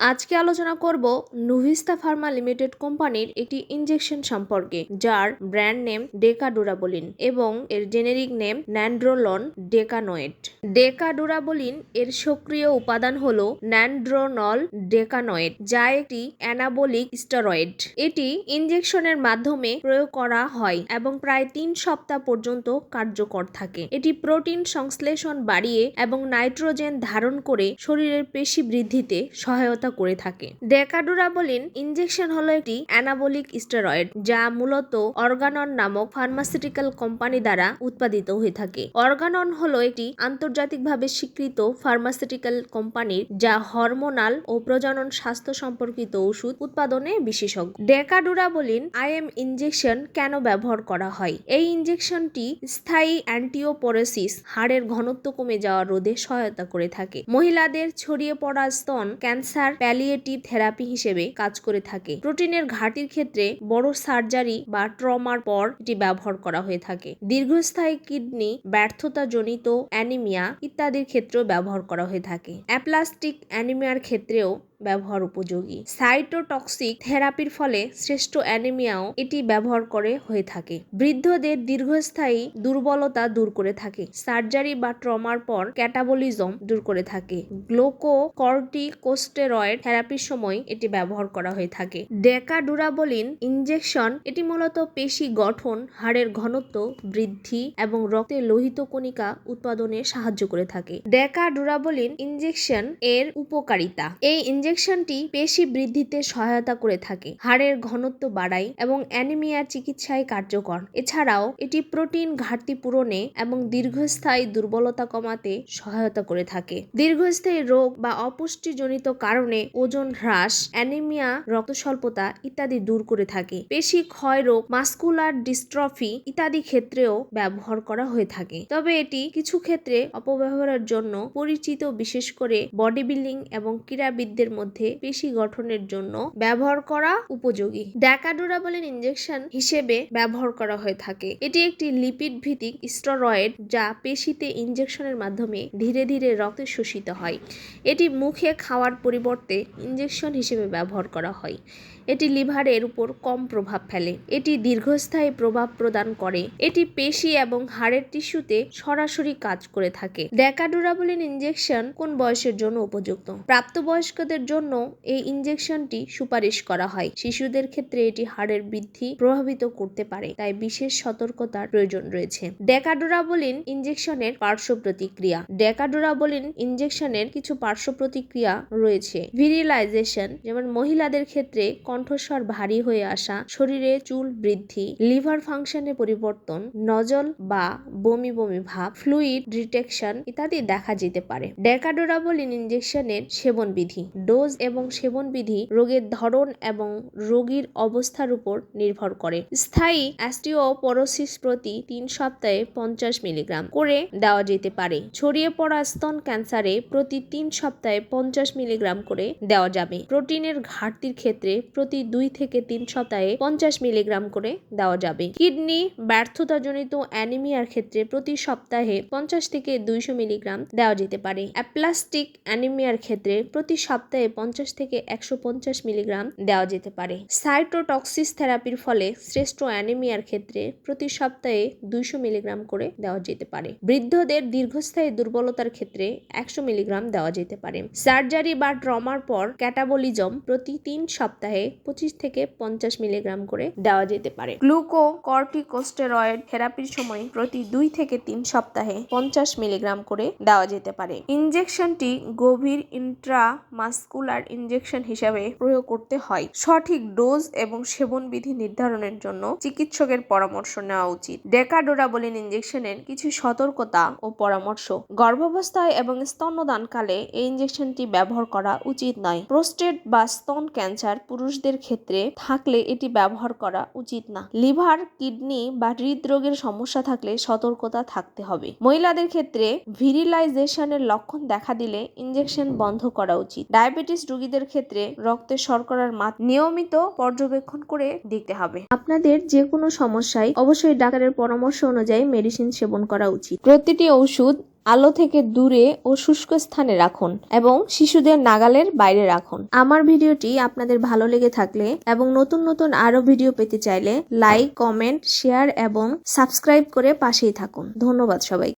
আজকে আলোচনা করব নুভিস্তা ফার্মা লিমিটেড কোম্পানির একটি ইনজেকশন সম্পর্কে, যার ব্র্যান্ড নেম ডেকাডুরাবোলিন এবং এর generic name nandrolone decanoate Decadurabolin এর সক্রিয় উপাদান হল ন্যান্ড্রোনল ডেকানোয়েট যা একটি অ্যানাবলিক স্টেরয়েড এটি ইনজেকশনের মাধ্যমে প্রয়োগ করা হয় এবং প্রায় তিন সপ্তাহ পর্যন্ত কার্যকর থাকে। এটি প্রোটিন সংশ্লেষণ বাড়িয়ে এবং নাইট্রোজেন ধারণ করে শরীরের পেশি বৃদ্ধিতে সহায়তা করে থাকে। ডেকাডুরাবোলিন ইনজেকশন হলো একটি অ্যানাবলিক স্টেরয়েড যা মূলত অর্গানন নামক ফার্মাসিউটিক্যাল কোম্পানি দ্বারা উৎপাদিত হয়ে থাকে। অর্গানন হলো একটি আন্তর্জাতিকভাবে স্বীকৃত ফার্মাসিউটিক্যাল কোম্পানির যা হরমোনাল ও প্রজনন স্বাস্থ্য সম্পর্কিত ওষুধ উৎপাদনে বিশেষজ্ঞ। ডেকাডুরাবোলিন আইএম ইনজেকশন কেন ব্যবহার করা হয়? এই ইনজেকশনটি স্থায়ী অ্যান্টিওপোরেসিস, হাড়ের ঘনত্ব কমে যাওয়া রোধে সহায়তা করে থাকে। মহিলাদের ছড়িয়ে পড়া স্তন ক্যান্সার প্যালিয়েটিভ থেরাপি হিসেবে কাজ করে থাকে। প্রোটিনের ঘাটির ক্ষেত্রে বড় সার্জারি বা ট্রমার পর এটি ব্যবহার করা হয়ে থাকে। দীর্ঘস্থায়ী কিডনি ব্যর্থতা জনিত অ্যানিমিয়া ইত্যাদির ক্ষেত্রেও ব্যবহার করা হয়ে থাকে। অ্যাপ্লাস্টিক অ্যানিমিয়ার ক্ষেত্রেও ব্যবহার উপযোগী। সাইটোটক্সিক থেরাপির ফলে শ্রেষ্ঠ অ্যানিমিয়াও এটি ব্যবহার করে হয়ে থাকে। বৃদ্ধদের দীর্ঘস্থায়ী দুর্বলতা দূর করে থাকে। সার্জারি বা ট্রমার পর ক্যাটাবলিজম দূর করে থাকে। গ্লোকো কর্টিকোস্টেরয়েড থেরাপির সময় এটি ব্যবহার করা হয়ে থাকে। ডেকাডুরাবোলিন ইনজেকশন এটি মূলত পেশি গঠন, হাড়ের ঘনত্ব বৃদ্ধি এবং রক্তের লোহিত কণিকা উৎপাদনে সাহায্য করে থাকে। ডেকাডুরাবোলিন ইনজেকশন এর উপকারিতা। এই ইনজেকশনটি পেশি বৃদ্ধিতে সহায়তা করে থাকে। হাড়ের ঘনত্ব বাড়ায় এবং অ্যানিমিয়ার চিকিৎসায় কার্যকর। এছাড়াও, এটি প্রোটিন ঘাটতি পূরণে এবং দীর্ঘস্থায়ী দুর্বলতা কমাতে সহায়তা করে থাকে। দীর্ঘস্থায়ী রোগ বা অপুষ্টিজনিত কারণে ওজন হ্রাস, অ্যানিমিয়া রক্ত স্বল্পতা ইত্যাদি দূর করে থাকে। পেশি ক্ষয় রোগ, মাস্কুলার ডিস্ট্রফি ইত্যাদি ক্ষেত্রেও ব্যবহার করা হয়ে থাকে। তবে এটি কিছু ক্ষেত্রে অপব্যবহারের জন্য পরিচিত, বিশেষ করে বডি বিল্ডিং এবং ক্রীড়াবিদদের মধ্যে পেশি গঠনের জন্য ব্যবহার করা উপযোগী। ড্যাকাডোরাবলিন ইঞ্জেকশন হিসেবে ব্যবহার করা হয়ে থাকে। এটি একটি লিপিড ভিত্তিক স্টেরয়েড যা পেশিতে ইঞ্জেকশনের মাধ্যমে ধীরে ধীরে রক্তে শোষিত হয়। এটি মুখে খাওয়ার পরিবর্তে ইঞ্জেকশন হিসেবে ব্যবহার করা হয়। এটি লিভারের উপর কম প্রভাব ফেলে। এটি দীর্ঘস্থায়ী প্রভাব প্রদান করে। এটি পেশি এবং হাড়ের টিস্যুতে সরাসরি কাজ করে থাকে। ড্যাকাডুরাবলিন ইঞ্জেকশন কোন বয়সের জন্য উপযুক্ত? প্রাপ্তবয়স্কদের জন্য এই ইনজেকশনটি সুপারিশ করা হয়। শিশুদের ক্ষেত্রে এটি হাড়ের বৃদ্ধি প্রভাবিত করতে পারে, তাই বিশেষ সতর্কতার প্রয়োজন রয়েছে। ডেকাডুরাবলিন ইনজেকশনের পার্শ্ব প্রতিক্রিয়া। ডেকাডুরাবলিন ইনজেকশনের কিছু পার্শ্ব প্রতিক্রিয়া রয়েছে। ভিরিলাইজেশন, যেমন মহিলাদের ক্ষেত্রে কণ্ঠস্বর ভারী হয়ে আসা, শরীরে চুল বৃদ্ধি, লিভার ফাংশনের পরিবর্তন, নজল বা বমি বমি ভাব, ফ্লুইড ডিটেকশন ইত্যাদি দেখা যেতে পারে। ডেকাডোরাবলিন ইনজেকশনের সেবন বিধি ডোজ এবং সেবন বিধি রোগের ধরন এবং রোগীর অবস্থার উপর নির্ভর করে। স্থায়ী অ্যাস্টিওপরোসিস প্রতি তিন সপ্তাহে পঞ্চাশ মিলিগ্রাম করে দেওয়া যেতে পারে। ছড়িয়ে পড়া স্তন ক্যান্সারে প্রতি তিন সপ্তাহে পঞ্চাশ মিলিগ্রাম করে দেওয়া যাবে। প্রোটিনের ঘাটতির ক্ষেত্রে প্রতি দুই থেকে তিন সপ্তাহে পঞ্চাশ মিলিগ্রাম করে দেওয়া যাবে। কিডনি ব্যর্থতাজনিত অ্যানিমিয়ার ক্ষেত্রে প্রতি সপ্তাহে পঞ্চাশ থেকে দুইশো মিলিগ্রাম দেওয়া যেতে পারে। অ্যাপ্লাস্টিক অ্যানিমিয়ার ক্ষেত্রে প্রতি সপ্তাহে পঞ্চাশ থেকে একশো পঞ্চাশ মিলিগ্রাম দেওয়া যেতে পারে। সাইটোটক্সিস থেরাপির ফলে শ্রেষ্ঠ অ্যানিমিয়ার ক্ষেত্রে প্রতি সপ্তাহে দুইশো মিলিগ্রাম করে দেওয়া যেতে পারে। বৃদ্ধদের দীর্ঘস্থায়ী দুর্বলতার ক্ষেত্রে একশো মিলিগ্রাম দেওয়া যেতে পারে। সার্জারি বা ট্রমার পর ক্যাটাবলিজম প্রতি তিন সপ্তাহে পঁচিশ থেকে পঞ্চাশ মিলিগ্রাম করে দেওয়া যেতে পারে। গ্লুকো কর্টিকোস্টেরয়েড থেরাপির সময় প্রতি দুই থেকে তিন সপ্তাহে পঞ্চাশ মিলিগ্রাম করে দেওয়া যেতে পারে। ইনজেকশনটি গভীর ইন্ট্রা মাস্কুলার ইনজেকশন হিসাবে প্রয়োগ করতে হয়। সঠিক ডোজ এবং সেবন বিধি নির্ধারণের জন্য চিকিৎসকের পরামর্শ নেওয়া উচিত। ডেকাডোরাবলিন ইনজেকশনের কিছু সতর্কতা ও পরামর্শ। গর্ভাবস্থায় এবং স্তন্যদানকালে এই ইনজেকশনটি ব্যবহার করা উচিত নয়। প্রোস্টেট বা স্তন ক্যান্সার পুরুষদের ক্ষেত্রে থাকলে এটি ব্যবহার করা উচিত না। লিভার, কিডনি বা হৃদরোগের সমস্যা থাকলে সতর্কতা থাকতে হবে। মহিলাদের ক্ষেত্রে ভিরিলাইজেশনের লক্ষণ দেখা দিলে ইনজেকশন বন্ধ করা উচিত। ডায়াবেটিস রোগীদের ক্ষেত্রে রক্তে শর্করার মাত্রা নিয়মিত পর্যবেক্ষণ করে দেখতে হবে। আপনাদের যে কোনো সমস্যায় অবশ্যই ডাক্তারের পরামর্শ অনুযায়ী মেডিসিন সেবন করা উচিত। প্রতিটি ওষুধ আলো থেকে দূরে ও শুষ্ক স্থানে রাখুন এবং শিশুদের নাগালের বাইরে রাখুন। আমার ভিডিওটি আপনাদের ভালো লেগে থাকলে এবং নতুন নতুন আরও ভিডিও পেতে চাইলে লাইক, কমেন্ট, শেয়ার এবং সাবস্ক্রাইব করে পাশেই থাকুন। ধন্যবাদ সবাই